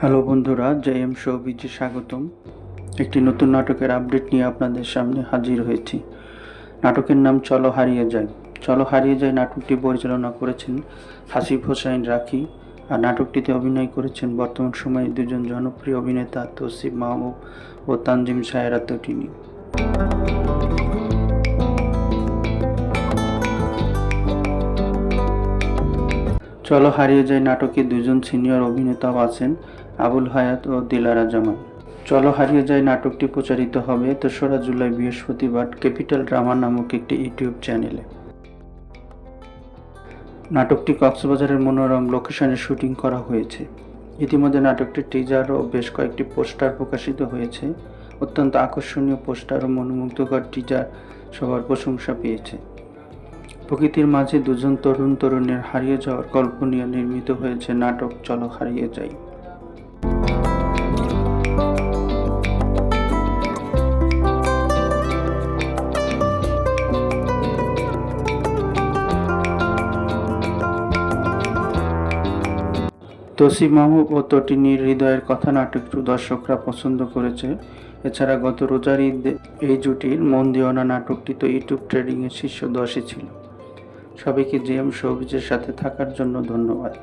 Hello বন্ধুরা J M শোবিজে স্বাগতম। একটি নতুন নাটকের আপডেট নিয়ে আপনাদের সামনে হাজির হয়েছি। নাটকের নাম চলো হারিয়ে যায় চলো হারিয়ে যায় নাটকটি পরিচালনা করেছেন হাসিফ হোসাইন রাখি আর নাটকটিতে অভিনয় করেছেন বর্তমান সময়ে দুজন জনপ্রিয় অভিনেতা তসিফ মাহবুব ও তানজিম সায়রা তটিনী চলো হারিয়ে যায় নাটকে দুজন সিনিয়র অভিনেতাও আছেন আবুল হায়াত ও দিলারা জামান। চলো হারিয়ে যায় নাটকটি প্রচারিত হবে তেসরা জুলাই বৃহস্পতিবার ক্যাপিটাল ড্রামা নামক একটি ইউটিউব চ্যানেলে। নাটকটি কক্সবাজারের মনোরম লোকেশনে শুটিং করা হয়েছে। ইতিমধ্যে নাটকটির টিজার ও বেশ কয়েকটি পোস্টার প্রকাশিত হয়েছে। অত্যন্ত আকর্ষণীয় পোস্টার ও মনোমুগ্ধকর টিজার সবার প্রশংসা পেয়েছে। প্রকৃতির মাঝে দুজন তরুণ তরুণের হারিয়ে যাওয়ার গল্প নিয়ে নির্মিত হয়েছে নাটক, চলো হারিয়ে যাই। তসি মাহবুব ও তটিনীর হৃদয়ের কথা নাটকটি দর্শকরা পছন্দ করেছে। এছাড়া গত রোজার ঈদে এই জুটির মন দিওয়ানা নাটকটি তো ইউটিউব ট্রেডিংয়ের শীর্ষ দশে ছিল। সবাইকে জিএম শোবিজের সাথে থাকার জন্য ধন্যবাদ।